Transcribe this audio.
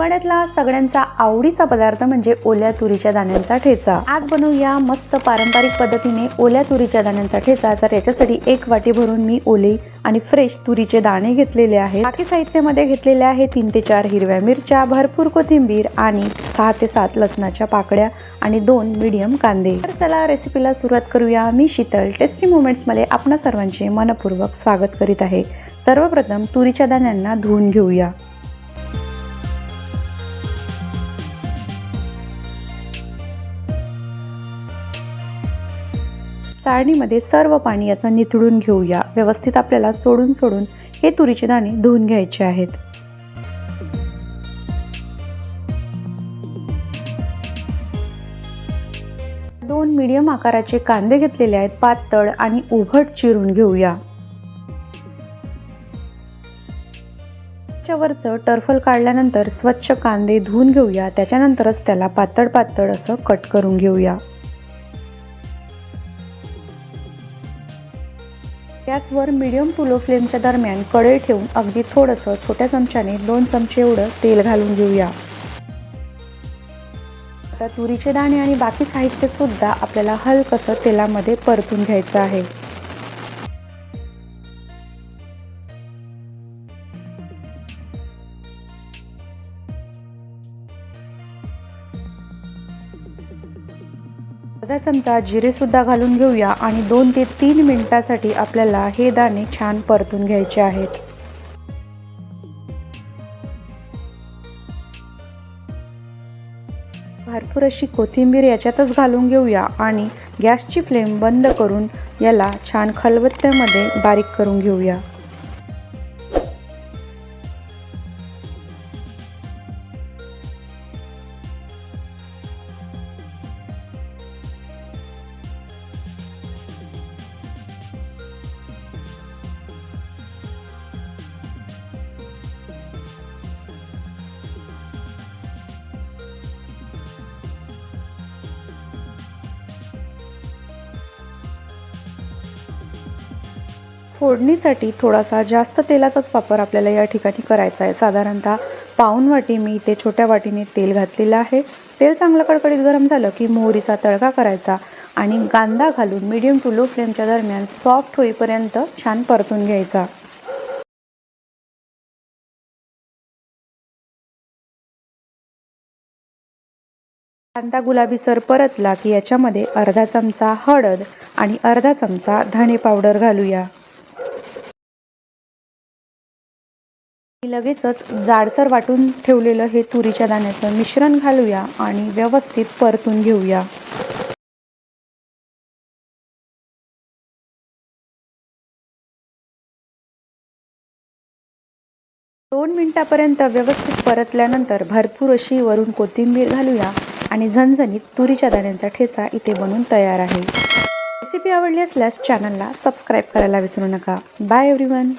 हिवाळ्यातला सगळ्यांचा आवडीचा पदार्थ म्हणजे ओल्या तुरीच्या दाण्यांचा ठेचा. आज बनवूया मस्त पारंपरिक पद्धतीने ओल्या तुरीच्या दाण्यांचा ठेचा. तर याच्यासाठी एक वाटी भरून मी ओले आणि फ्रेश तुरीचे दाणे घेतलेले आहेत. बाकी साहित्यामध्ये घेतलेले आहे तीन ते चार हिरव्या मिरच्या भरपूर कोथिंबीर आणि सहा ते सात लसणाच्या पाकड्या आणि दोन मीडियम कांदे. तर चला रेसिपीला सुरुवात करूया. मी शीतल टेस्टी मोमेंट्समध्ये आपणा सर्वांचे मनपूर्वक स्वागत करीत आहे. सर्वप्रथम तुरीच्या दाण्यांना धुवून घेऊया. चाळणीमध्ये सर्व पाणी याचं निथळून घेऊया. व्यवस्थित आपल्याला चोडून सोडून हे तुरीचे दाणे धुवून घ्यायचे आहेत. दोन मीडियम आकाराचे कांदे घेतलेले आहेत पातळ आणि उभट चिरून घेऊया. वरचं टर्फल काढल्यानंतर स्वच्छ कांदे धुवून घेऊया. त्याच्यानंतरच त्याला पातळ पातळ असं कट करून घेऊया. गॅसवर मिडियम टू लो फ्लेमच्या दरम्यान कढई ठेवून अगदी थोडंसं छोट्या चमच्याने दोन चमचे एवढं तेल घालून घेऊया. आता तुरीचे दाणे आणि बाकी साहित्य सुद्धा आपल्याला हलकसं तेलामध्ये परतून घ्यायचं आहे. अर्धा चमचा जिरेसुद्धा घालून घेऊया आणि दोन ते तीन मिनटासाठी आपल्याला हे दाणे छान परतून घ्यायचे आहेत. भरपूर अशी कोथिंबीर याच्यातच घालून घेऊया आणि गॅसची फ्लेम बंद करून याला छान खलबत्त्यामध्ये बारीक करून घेऊया. फोडणीसाठी थोडासा जास्त तेलाचाच वापर आपल्याला या ठिकाणी करायचा आहे. साधारणतः पाऊन वाटी मी इथे छोट्या वाटीने तेल घातलेलं आहे. तेल चांगलं कडकडीत गरम झालं की मोहरीचा तडका करायचा आणि कांदा घालून मीडियम टू लो फ्लेमच्या दरम्यान सॉफ्ट होईपर्यंत छान परतून घ्यायचा. कांदा गुलाबीसर परतला की याच्यामध्ये अर्धा चमचा हळद आणि अर्धा चमचा धणे पावडर घालूया. लगेचच जाडसर वाटून ठेवलेलं हे तुरीच्या दाण्याचं मिश्रण घालूया आणि व्यवस्थित परतून घेऊया. दोन मिनिटापर्यंत व्यवस्थित परतल्यानंतर भरपूर अशी वरून कोथिंबीर घालूया आणि झणझणीत तुरीच्या दाण्यांचा ठेचा इथे बनून तयार आहे. रेसिपी आवडली असल्यास चॅनलला सबस्क्राईब करायला विसरू नका. Bye everyone